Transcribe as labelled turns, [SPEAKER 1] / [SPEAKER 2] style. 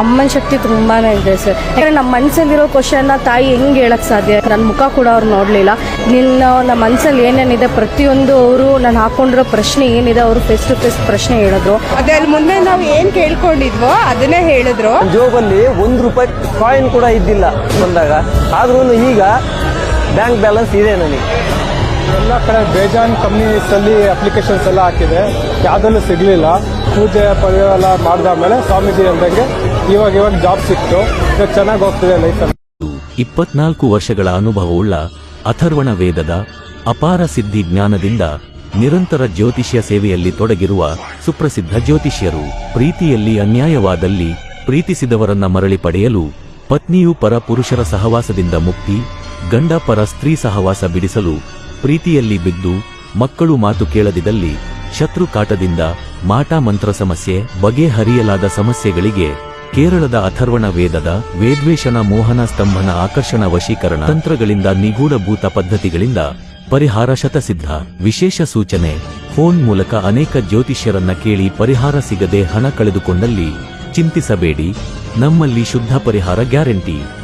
[SPEAKER 1] ಅಮ್ಮನ ಶಕ್ತಿ ತುಂಬಾನೇ ಇದೆ ಸರ್. ಯಾಕಂದ್ರೆ ನಮ್ಮ ಮನ್ಸಲ್ಲಿರೋ ಕ್ವಶನ್ನ ತಾಯಿ ಹೆಂಗ್ ಹೇಳಕ್ ಸಾಧ್ಯ? ನನ್ನ ಮುಖ ಕೂಡ ಅವ್ರು ನೋಡ್ಲಿಲ್ಲ. ನಿನ್ನ ನಮ್ಮ ಮನ್ಸಲ್ಲಿ ಏನೇನಿದೆ ಪ್ರತಿಯೊಂದು ಅವರು ನಾನು ಹಾಕೊಂಡಿರೋ ಪ್ರಶ್ನೆ ಏನಿದೆ ಅವರು ಫೇಸ್ ಟು ಫೇಸ್ ಪ್ರಶ್ನೆ ಹೇಳಿದ್ರು.
[SPEAKER 2] ಅದ್ರಲ್ಲಿ ಮುಂದೆ ನಾವು ಏನ್ ಕೇಳ್ಕೊಂಡಿದ್ವೋ ಅದನ್ನೇ ಹೇಳಿದ್ರು.
[SPEAKER 3] ಜೋಬಲ್ಲಿ ಒಂದು ರೂಪಾಯಿ ಕಾಯಿನ್ ಕೂಡ ಇದ್ದಿಲ್ಲ ಬಂದಾಗ. ಆದ್ರೂ ಈಗ ಬ್ಯಾಂಕ್ ಬ್ಯಾಲೆನ್ಸ್ ಇದೆ ನನಗೆ.
[SPEAKER 4] ಎಲ್ಲ ಕಡೆ ಬೇಜಾನ್ ಕಂಪ್ನೀಸ್ ಅಲ್ಲಿ ಅಪ್ಲಿಕೇಶನ್ಸ್ ಎಲ್ಲ ಹಾಕಿದೆ. ಯಾವ್ದಲ್ಲೂ ಸಿಗ್ಲಿಲ್ಲ. ಪೂಜೆ ಪದ ಎಲ್ಲ ಮಾಡ್ದಾದ್ಮೇಲೆ ಸ್ವಾಮೀಜಿ ಹೇಳ್ದಂಗೆ ಇವಾಗ ಇವಾಗ ಜಾಬ್ ಸಿಕ್ತು. ಚೆನ್ನಾಗಿ ಹೋಗ್ತಿದೆ ಲೈಫಲ್ಲಿ
[SPEAKER 5] ಇಪ್ಪತ್ನಾಲ್ಕು ವರ್ಷಗಳ ಅನುಭವವುಳ್ಳ ಅಥರ್ವಣ ವೇದದ ಅಪಾರ ಸಿದ್ಧಿ ಜ್ಞಾನದಿಂದ ನಿರಂತರ ಜ್ಯೋತಿಷ್ಯ ಸೇವೆಯಲ್ಲಿ ತೊಡಗಿರುವ ಸುಪ್ರಸಿದ್ಧ ಜ್ಯೋತಿಷ್ಯರು, ಪ್ರೀತಿಯಲ್ಲಿ ಅನ್ಯಾಯವಾದಲ್ಲಿ ಪ್ರೀತಿಸಿದವರನ್ನ ಮರಳಿ ಪಡೆಯಲು ಪತ್ನಿಯು ಪರ ಪುರುಷರ ಸಹವಾಸದಿಂದ ಮುಕ್ತಿ, ಗಂಡ ಪರ ಸ್ತ್ರೀ ಸಹವಾಸ ಬಿಡಿಸಲು ಪ್ರೀತಿಯಲ್ಲಿ ಬಿದ್ದು ಮಕ್ಕಳು ಮಾತು ಕೇಳದಿದ್ದಲ್ಲಿ ಶತ್ರು ಕಾಟದಿಂದ ಮಾಟ ಮಂತ್ರ ಸಮಸ್ಯೆ ಬಗೆಹರಿಯಲಾದ ಸಮಸ್ಯೆಗಳಿಗೆ ಕೇರಳದ ಅಥರ್ವಣ ವೇದದ ವೇದ್ವೇಷಣ ಮೋಹನ ಸ್ತಂಭನ ಆಕರ್ಷಣ ವಶೀಕರಣ ತಂತ್ರಗಳಿಂದ ನಿಗೂಢಭೂತ ಪದ್ಧತಿಗಳಿಂದ ಪರಿಹಾರ ಶತಸಿದ್ಧ. ವಿಶೇಷ ಸೂಚನೆ. ಫೋನ್ ಮೂಲಕ ಅನೇಕ ಜ್ಯೋತಿಷ್ಯರನ್ನ ಕೇಳಿ ಪರಿಹಾರ ಸಿಗದೆ ಹಣ ಕಳೆದುಕೊಂಡಲ್ಲಿ ಚಿಂತಿಸಬೇಡಿ. ನಮ್ಮಲ್ಲಿ ಶುದ್ಧ ಪರಿಹಾರ ಗ್ಯಾರಂಟಿ.